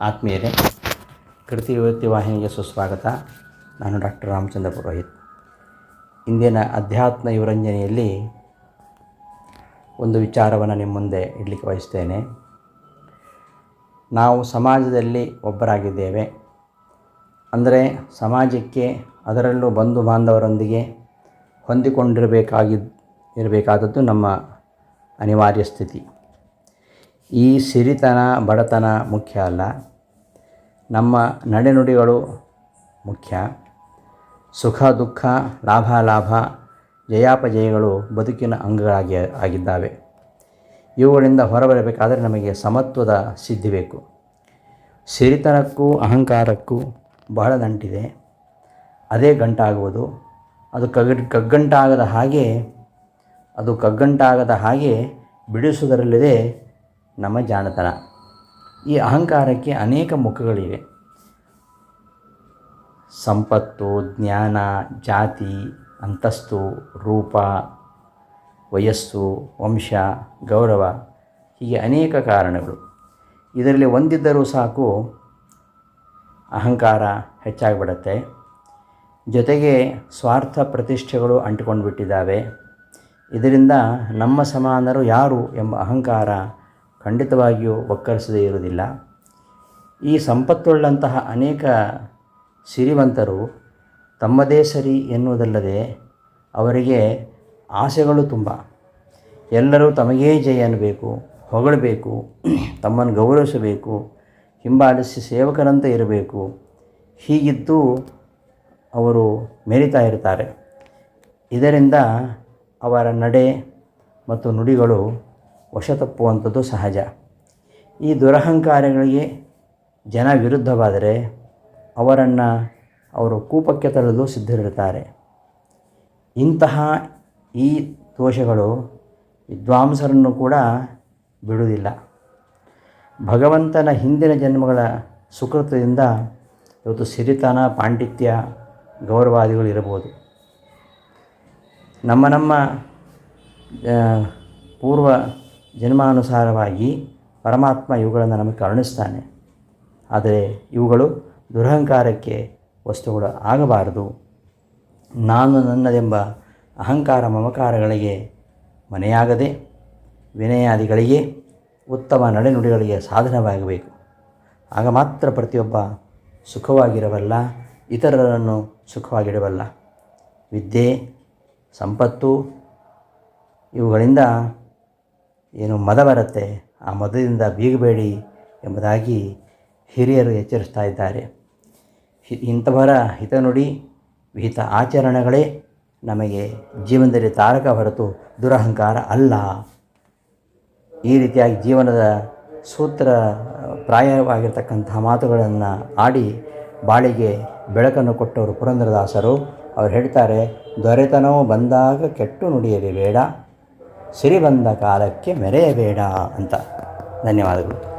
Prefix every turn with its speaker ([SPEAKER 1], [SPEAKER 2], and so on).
[SPEAKER 1] ಆತ್ಮೀಯರೇ ಕೃತಿ ವಿವೃತ್ತಿ ವಾಹಿನಿಗೆ ಸುಸ್ವಾಗತ. ನಾನು ಡಾಕ್ಟರ್ ರಾಮಚಂದ್ರ ಪುರೋಹಿತ್. ಇಂದಿನ ಅಧ್ಯಾತ್ಮ ಯುವರಂಜನೆಯಲ್ಲಿ ಒಂದು ವಿಚಾರವನ್ನು ನಿಮ್ಮ ಮುಂದೆ ಇಡಲಿಕ್ಕೆ ಬಯಸ್ತೇನೆ. ನಾವು ಸಮಾಜದಲ್ಲಿ ಒಬ್ಬರಾಗಿದ್ದೇವೆ. ಅಂದರೆ ಸಮಾಜಕ್ಕೆ ಅದರಲ್ಲೂ ಬಂಧು ಬಾಂಧವರೊಂದಿಗೆ ಹೊಂದಿಕೊಂಡಿರಬೇಕಾಗಿ, ಇರಬೇಕಾದದ್ದು ನಮ್ಮ ಅನಿವಾರ್ಯ ಸ್ಥಿತಿ. ಈ ಸಿರಿತನ, ಬಡತನ ಮುಖ್ಯ ಅಲ್ಲ. ನಮ್ಮ ನಡೆನುಡಿಗಳು ಮುಖ್ಯ. ಸುಖ, ದುಃಖ, ಲಾಭ ಲಾಭ, ಜಯಾಪಜಯಗಳು ಬದುಕಿನ ಅಂಗಗಳಾಗಿ ಆಗಿದ್ದಾವೆ. ಇವುಗಳಿಂದ ಹೊರಬರಬೇಕಾದರೆ ನಮಗೆ ಸಮತ್ವದ ಸಿದ್ಧಿ ಬೇಕು. ಸಿರಿತನಕ್ಕೂ, ಅಹಂಕಾರಕ್ಕೂ ಬಹಳ ನಂಟಿದೆ ಅದೇ ಗಂಟಾಗುವುದು. ಅದು ಕಗ್ಗ, ಕಗ್ಗಂಟಾಗದ ಹಾಗೆ, ಅದು ಕಗ್ಗಂಟಾಗದ ಹಾಗೆ ಬಿಡಿಸುವುದರಲ್ಲಿದೆ ನಮ್ಮ ಜಾಣತನ ಈ ಅಹಂಕಾರಕ್ಕೆ ಅನೇಕ ಮುಖಗಳಿವೆ. ಸಂಪತ್ತು, ಜ್ಞಾನ, ಜಾತಿ, ಅಂತಸ್ತು, ರೂಪ, ವಯಸ್ಸು, ವಂಶ, ಗೌರವ ಹೀಗೆ ಅನೇಕ ಕಾರಣಗಳು. ಇದರಲ್ಲಿ ಒಂದಿದ್ದರೂ ಸಾಕು ಅಹಂಕಾರ ಹೆಚ್ಚಾಗಿಬಿಡತ್ತೆ. ಜೊತೆಗೆ ಸ್ವಾರ್ಥ ಪ್ರತಿಷ್ಠೆಗಳು ಅಂಟಿಕೊಂಡು ಬಿಟ್ಟಿದ್ದಾವೆ ಇದರಿಂದ ನಮ್ಮ ಸಮಾನರು ಯಾರು ಎಂಬ ಅಹಂಕಾರ ಖಂಡಿತವಾಗಿಯೂ ಒಕ್ಕರಿಸದೇ ಇರುವುದಿಲ್ಲ. ಈ ಸಂಪತ್ತುಳ್ಳಂತಹ ಅನೇಕ ಸಿರಿವಂತರು ತಮ್ಮದೇ ಸರಿ ಎನ್ನುವುದಲ್ಲದೆ ಅವರಿಗೆ ಆಸೆಗಳು ತುಂಬ. ಎಲ್ಲರೂ ತಮಗೇ ಜಯ ಅನ್ನಬೇಕು, ಹೊಗಳಬೇಕು, ತಮ್ಮನ್ನು ಗೌರವಿಸಬೇಕು, ಹಿಂಬಾಲಿಸಿ ಸೇವಕರಂತೆ ಇರಬೇಕು. ಹೀಗಿದ್ದು ಅವರು ಮೆರಿತಾ ಇರ್ತಾರೆ ಇದರಿಂದ ಅವರ ನಡೆ ಮತ್ತು ನುಡಿಗಳು ವಶ ತಪ್ಪುವಂಥದ್ದು ಸಹಜ. ಈ ದುರಹಂಕಾರಗಳಿಗೆ ಜನ ವಿರುದ್ಧವಾದರೆ ಅವರನ್ನು ಅವರು ಕೂಪಕ್ಕೆ ತರಲು ಸಿದ್ಧರಿರ್ತಾರೆ ಇಂತಹ ಈ ದೋಷಗಳು ವಿದ್ವಾಂಸರನ್ನು ಕೂಡ ಬಿಡುವುದಿಲ್ಲ. ಭಗವಂತನ ಹಿಂದಿನ ಜನ್ಮಗಳ ಸುಕೃತದಿಂದ ಇವತ್ತು ಸಿರಿತನ, ಪಾಂಡಿತ್ಯ, ಗೌರವಾದಿಗಳು ಇರಬಹುದು. ನಮ್ಮ ನಮ್ಮ ಪೂರ್ವ ಜನ್ಮಾನುಸಾರವಾಗಿ ಪರಮಾತ್ಮ ಇವುಗಳನ್ನು ನಮಗೆ ಕರುಣಿಸ್ತಾನೆ ಆದರೆ ಇವುಗಳು ದುರಹಂಕಾರಕ್ಕೆ ವಸ್ತುಗಳು ಆಗಬಾರದು. ನಾನು ನನ್ನದೆಂಬ ಅಹಂಕಾರ ಮಮಕಾರಗಳಿಗೆ ಮನೆಯಾಗದೆ, ವಿನಯಾದಿಗಳಿಗೆ ಉತ್ತಮ ನಡೆನುಡಿಗಳಿಗೆ ಸಾಧನವಾಗಬೇಕು. ಆಗ ಮಾತ್ರ ಪ್ರತಿಯೊಬ್ಬ ಸುಖವಾಗಿರಬಲ್ಲ, ಇತರರನ್ನು ಸುಖವಾಗಿಡಬಲ್ಲ. ವಿದ್ಯೆ, ಸಂಪತ್ತು ಇವುಗಳಿಂದ ಏನು ಮದ ಬರುತ್ತೆ, ಆ ಮದದಿಂದ ಬೀಗಬೇಡಿ ಎಂಬುದಾಗಿ ಹಿರಿಯರು ಎಚ್ಚರಿಸ್ತಾ ಇದ್ದಾರೆ. ಇಂಥವರ ಹಿತನುಡಿ ವಿಹಿತ ಆಚರಣೆಗಳೇ ನಮಗೆ ಜೀವನದಲ್ಲಿ ತಾರಕ ಹೊರತು ದುರಹಂಕಾರ ಅಲ್ಲ. ಈ ರೀತಿಯಾಗಿ ಜೀವನದ ಸೂತ್ರ ಪ್ರಾಯವಾಗಿರ್ತಕ್ಕಂತಹ ಮಾತುಗಳನ್ನು ಆಡಿ ಬಾಳಿಗೆ ಬೆಳಕನ್ನು ಕೊಟ್ಟವರು ಪುರಂದರದಾಸರು. ಅವ್ರು ಹೇಳ್ತಾರೆ, ದೊರೆತನವು ಬಂದಾಗ ಕೆಟ್ಟು ನುಡಿಯಲಿ ಬೇಡ. ಸಿರಿ ಬಂದ ಕಾಲಕ್ಕೆ ಮೆರೆಯಬೇಡ ಅಂತ ಧನ್ಯವಾದಗಳು.